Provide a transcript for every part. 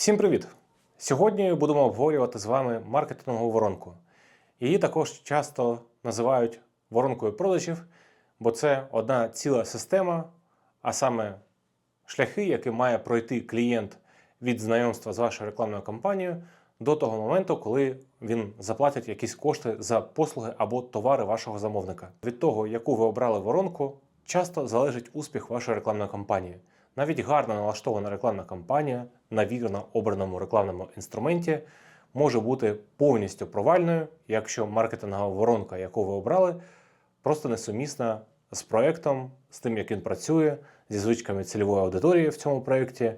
Всім привіт! Сьогодні будемо обговорювати з вами маркетингову воронку. Її також часто називають воронкою продажів, бо це одна ціла система, а саме шляхи, які має пройти клієнт від знайомства з вашою рекламною кампанією до того моменту, коли він заплатить якісь кошти за послуги або товари вашого замовника. Від того, яку ви обрали воронку, часто залежить успіх вашої рекламної кампанії. Навіть гарно налаштована рекламна кампанія на вірно обраному рекламному інструменті може бути повністю провальною, якщо маркетингова воронка, яку ви обрали, просто несумісна з проектом, з тим, як він працює, зі звичками цільової аудиторії в цьому проєкті,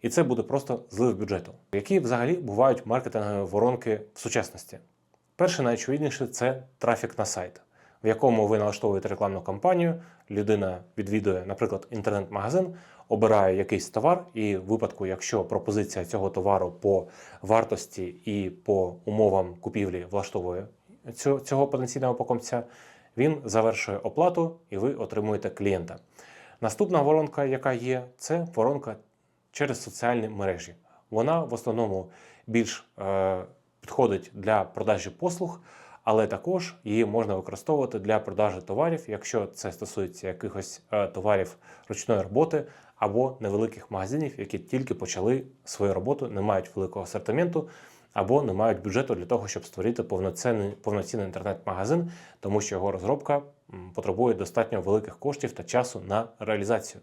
і це буде просто злив бюджету. Які взагалі бувають маркетингові воронки в сучасності? Перше, найочевидніше це трафік на сайт, в якому ви налаштовуєте рекламну кампанію, людина відвідує, наприклад, інтернет-магазин, обирає якийсь товар, і в випадку, якщо пропозиція цього товару по вартості і по умовам купівлі влаштовує цього, потенційного покупця, він завершує оплату і ви отримуєте клієнта. Наступна воронка, яка є, це воронка через соціальні мережі. Вона в основному більш е, підходить для продажі послуг, але також її можна використовувати для продажі товарів, якщо це стосується якихось е, товарів ручної роботи або невеликих магазинів, які тільки почали свою роботу, не мають великого асортименту або не мають бюджету для того, щоб створити повноцінний, повноцінний інтернет-магазин, тому що його розробка потребує достатньо великих коштів та часу на реалізацію.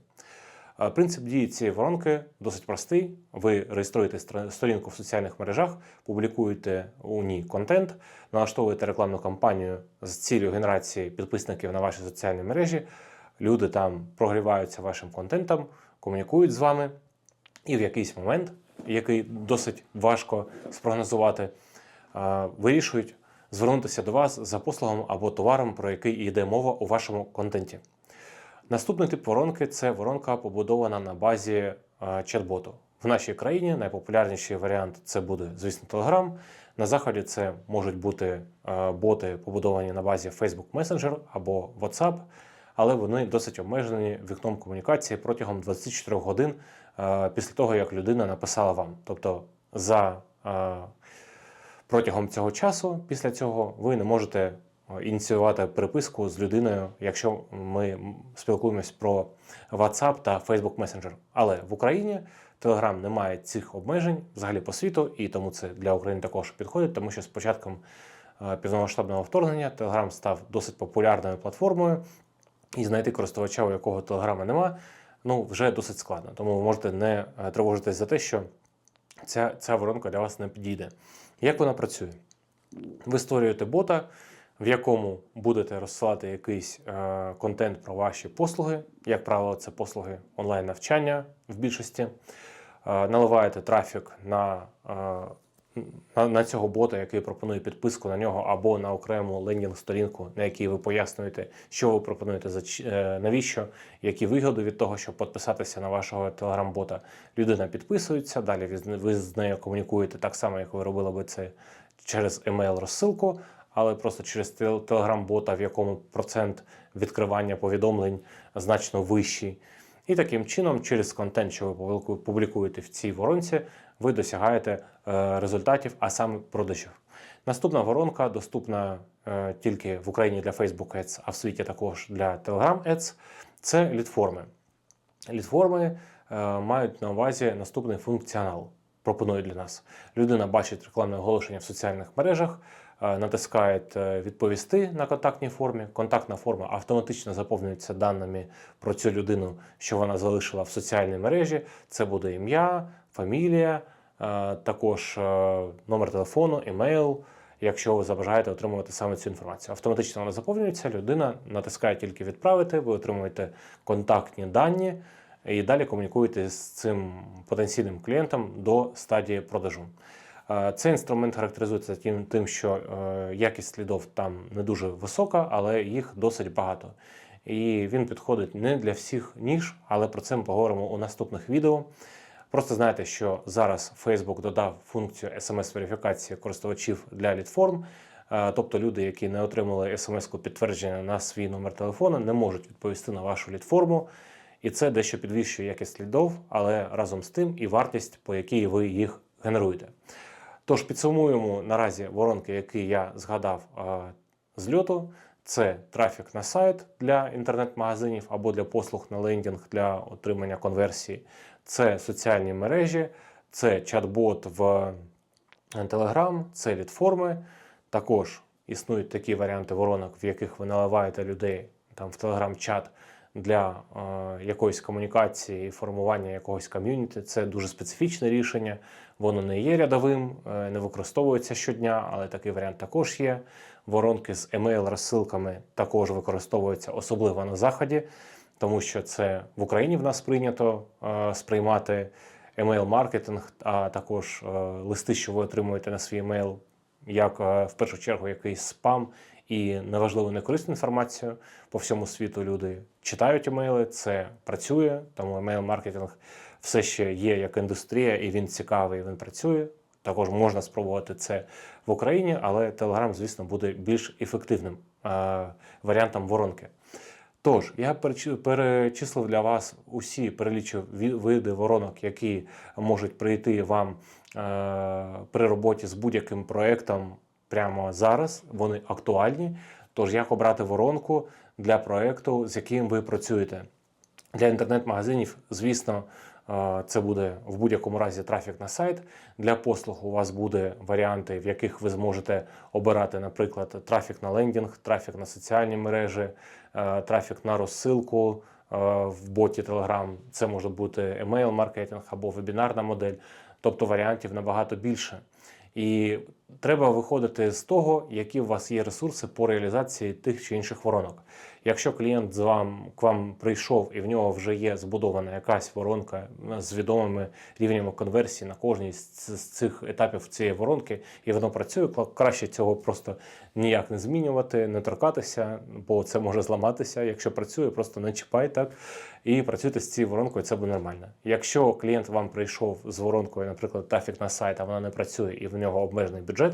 Принцип дії цієї воронки досить простий. Ви реєструєте сторінку в соціальних мережах, публікуєте у ній контент, налаштовуєте рекламну кампанію з цілею генерації підписників на ваші соціальні мережі. Люди там прогріваються вашим контентом, комунікують з вами, і в якийсь момент, який досить важко спрогнозувати, вирішують звернутися до вас за послугом або товаром, про який йде мова у вашому контенті. Наступний тип воронки це воронка побудована на базі е, чат-боту. В нашій країні найпопулярніший варіант це буде, звісно, Telegram. На заході це можуть бути е, боти, побудовані на базі Facebook Messenger або WhatsApp, але вони досить обмежені вікном комунікації протягом 24 годин е, після того, як людина написала вам. Тобто за протягом цього часу, після цього, ви не можете ініціювати переписку з людиною, якщо ми спілкуємось про WhatsApp та Facebook Messenger. Але в Україні Telegram не має цих обмежень взагалі по світу, і тому це для України також підходить, тому що з початком е, повномасштабного вторгнення Telegram став досить популярною платформою, і знайти користувача, у якого Телеграма нема, ну вже досить складно. Тому ви можете не е, тривожитись за те, що ця, ця воронка для вас не підійде. Як вона працює? Ви створюєте бота, в якому будете розсилати якийсь е, контент про ваші послуги. Як правило, це послуги онлайн-навчання в більшості. Е, наливаєте трафік на, е, на, на цього бота, який пропонує підписку на нього, або на окрему лендінг-сторінку, на якій ви пояснюєте, що ви пропонуєте, за е, навіщо, які вигоди від того, щоб підписатися на вашого телеграм-бота. Людина підписується, далі ви з нею комунікуєте так само, як ви робили би це через емейл-розсилку, але просто через телеграм-бота, в якому процент відкривання повідомлень значно вищий. І таким чином, через контент, що ви публікуєте в цій воронці, ви досягаєте е, результатів, а саме продажів. Наступна воронка доступна е, тільки в Україні для Facebook Ads, а в світі також для Telegram Ads. Це лідформи. Лідформи е, мають на увазі наступний функціонал. Пропонують для нас. Людина бачить рекламне оголошення в соціальних мережах, е, натискає е, відповісти на контактній формі. Контактна форма автоматично заповнюється даними про цю людину, що вона залишила в соціальній мережі. Це буде ім'я, фамілія, е, також е, номер телефону, емейл. Якщо ви забажаєте отримувати саме цю інформацію, автоматично вона заповнюється. Людина натискає тільки відправити, ви отримуєте контактні дані і далі комунікуєте з цим потенційним клієнтом до стадії продажу. Е, Цей інструмент характеризується тим, тим, що е, якість слідов там не дуже висока, але їх досить багато. І він підходить не для всіх ніж, але про це ми поговоримо у наступних відео. Просто знайте, що зараз Facebook додав функцію смс-верифікації користувачів для літформ. Е, Тобто люди, які не отримали смс-ку підтвердження на свій номер телефону, не можуть відповісти на вашу літформу І це дещо підвищує якість слідов, але разом з тим і вартість, по якій ви їх генеруєте. Тож підсумуємо наразі воронки, які я згадав е, з льоту. Це трафік на сайт для інтернет-магазинів або для послуг на лендінг для отримання конверсії. Це соціальні мережі, це чат-бот в Telegram, це літформи. Також існують такі варіанти воронок, в яких ви наливаєте людей там в Telegram-чат для е, якоїсь комунікації і формування якогось ком'юніті. Це дуже специфічне рішення. Воно не є рядовим, е, не використовується щодня, але такий варіант також є. Воронки з емейл-розсилками також використовуються, особливо на заході, тому що це в Україні в нас прийнято е, сприймати емейл-маркетинг, а також листи, що ви отримуєте на свій емейл, як в першу чергу якийсь спам і неважливо некорисну інформацію. По всьому світу люди читають емейли, це працює, тому емейл-маркетинг все ще є як індустрія, і він цікавий, він працює. Також можна спробувати це в Україні, але Telegram, звісно, буде більш ефективним е, варіантом воронки. Тож, я перечи- перечислив для вас усі перелічив види воронок, які можуть прийти вам е, при роботі з будь-яким проєктом прямо зараз. Вони актуальні. Тож, як обрати воронку для проєкту, з яким ви працюєте? Для інтернет-магазинів, звісно, е, це буде в будь-якому разі трафік на сайт. Для послуг у вас буде варіанти, в яких ви зможете обирати, наприклад, трафік на лендінг, трафік на соціальні мережі, е, трафік на розсилку е, в боті Telegram. Це може бути емейл-маркетинг або вебінарна модель. Тобто варіантів набагато більше. І треба виходити з того, які у вас є ресурси по реалізації тих чи інших воронок. Якщо клієнт з вам к вам прийшов і в нього вже є збудована якась воронка з відомими рівнями конверсії на кожній з цих етапів цієї воронки, і воно працює, краще цього просто ніяк не змінювати, не торкатися, бо це може зламатися. Якщо працює, просто не чіпай так і працюйте з цією воронкою, це буде нормально. Якщо клієнт вам прийшов з воронкою, наприклад, трафік на сайт, а вона не працює і в нього обмежений бюджет,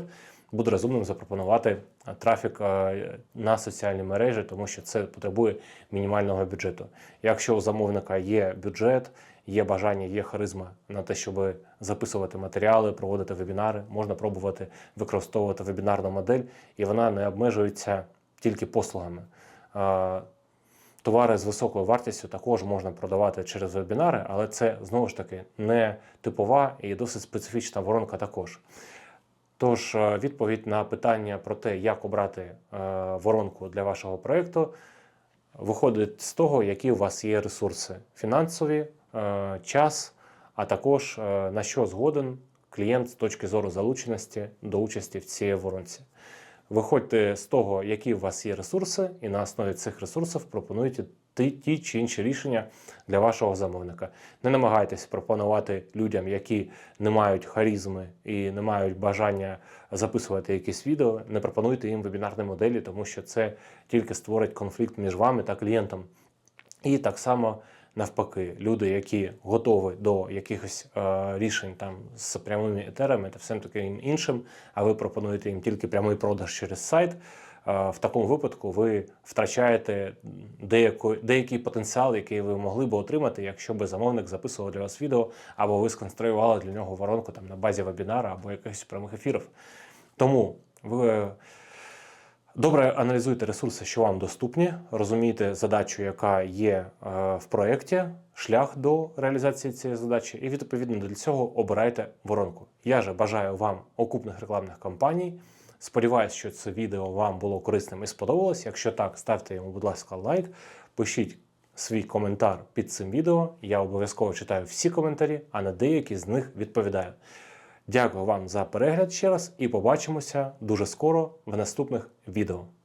буде розумним запропонувати е, трафік е, на соціальні мережі, тому що це потребує мінімального бюджету. Якщо у замовника є бюджет, є бажання, є харизма на те, щоб записувати матеріали, проводити вебінари, можна пробувати використовувати вебінарну модель, і вона не обмежується тільки послугами. Е, Товари з високою вартістю також можна продавати через вебінари, але це знову ж таки не типова і досить специфічна воронка також. Тож, е, відповідь на питання про те, як обрати е, воронку для вашого проєкту, виходить з того, які у вас є ресурси фінансові, е, час, а також на що згоден клієнт з точки зору залученості до участі в цій воронці. Виходьте з того, які у вас є ресурси, і на основі цих ресурсів пропонуйте ті, чи інші рішення для вашого замовника. Не намагайтесь пропонувати людям, які не мають харізми і не мають бажання записувати якісь відео. Не пропонуйте їм вебінарні моделі, тому що це тільки створить конфлікт між вами та клієнтом. І так само навпаки, люди, які готові до якихось е, рішень там з прямими етерами та всім таким іншим, а ви пропонуєте їм тільки прямий продаж через сайт. Е, В такому випадку ви втрачаєте деяко, деякий потенціал, який ви могли б отримати, якщо би замовник записував для вас відео, або ви сконструювали для нього воронку там на базі вебінара або якихось прямих ефірів. Тому ви Добре аналізуйте ресурси, що вам доступні, розумійте задачу, яка є е, в проєкті, шлях до реалізації цієї задачі, і відповідно для цього обирайте воронку. Я же бажаю вам окупних рекламних кампаній. Сподіваюсь, що це відео вам було корисним і сподобалось. Якщо так, ставте йому, будь ласка, лайк, пишіть свій коментар під цим відео. Я обов'язково читаю всі коментарі, а на деякі з них відповідаю. Дякую вам за перегляд ще раз і побачимося дуже скоро в наступних відео.